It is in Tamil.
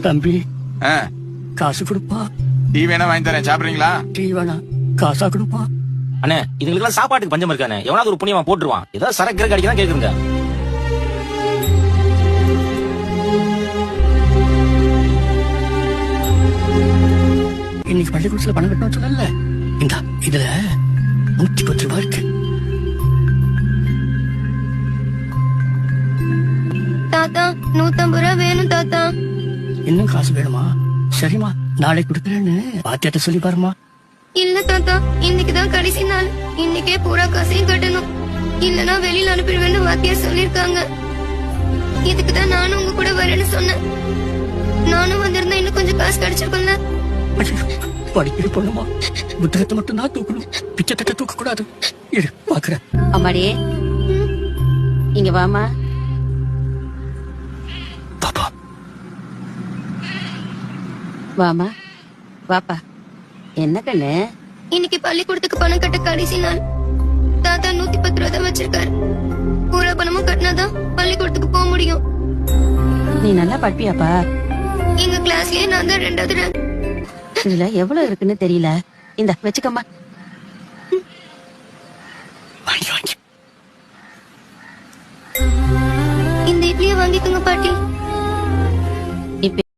தம்பி. ஆ, காசு கொடுப்பா. டீ வேணா வாங்கி தரேன். சாப்பிடுறீங்களா? டீ வேணா. காசா கொடுப்பா. அண்ணே இதுங்களுக்கெல்லாம் சாப்பாட்டுக்கு பஞ்சம் இருக்கானே எவனாவது ஒரு புண்ணியமா போட்டுருவான். ஏதாவது சரக்கு கிரக்கு அடிக்க தான் கேக்குறீங்க இன்னைக்கு பள்ளிக்கூடத்துல பணம் கட்டணும் சொல்லல இந்த இதுல நூத்தி பத்து ரூபாய் இருக்கு. தாத்தா நூத்தம்பது ரூபா வேணும் தாத்தா. இன்னும் காசு வேணுமா? சரிம்மா நாளை கொடுக்குறேன்னு பாத்தியாட்ட சொல்லி பாருமா இல்ல தாத்தா இன்னைக்கு தான் கடைசி நாள். இன்னைக்கே பூரா காசையும் கட்டணும். இல்லனா வெளியில அனுப்பிடுவேன்னு வாத்தியார் சொல்லிருக்காங்க இதுக்கு தான் நானும் உங்க கூட வரேன்னு சொன்னேன். நானும் வந்திருந்தா இன்னும் கொஞ்சம் காசு கிடைச்சிருக்கும்ல? படிக்கிற பொண்ணுமா? புத்தகத்தை மட்டும் தான் தூக்கணும். பிச்சை தட்டை தூக்க கூடாது இரு பாக்குறேன். அம்மாடி இங்க வாமா வாமா. வாப்பா. என்ன கண்ணு? இன்னைக்கு பள்ளிக்கூடத்துக்கு பணம் கட்ட கடைசி நாள். தாத்தா நூத்தி பத்து ரூபா தான் வச்சிருக்காரு. பூரா பணமும் கட்டினாதான் பள்ளிக்கூடத்துக்கு போக முடியும். நீ நல்லா படிப்பியாப்பா? எங்க கிளாஸ்லயே நான் தான் ரெண்டாவது rank. இதுல எவ்வளவு இருக்குன்னு தெரியல. இந்த வச்சுக்கம்மா. இந்த இட்லியை வாங்கிக்கோங்க பாட்டி.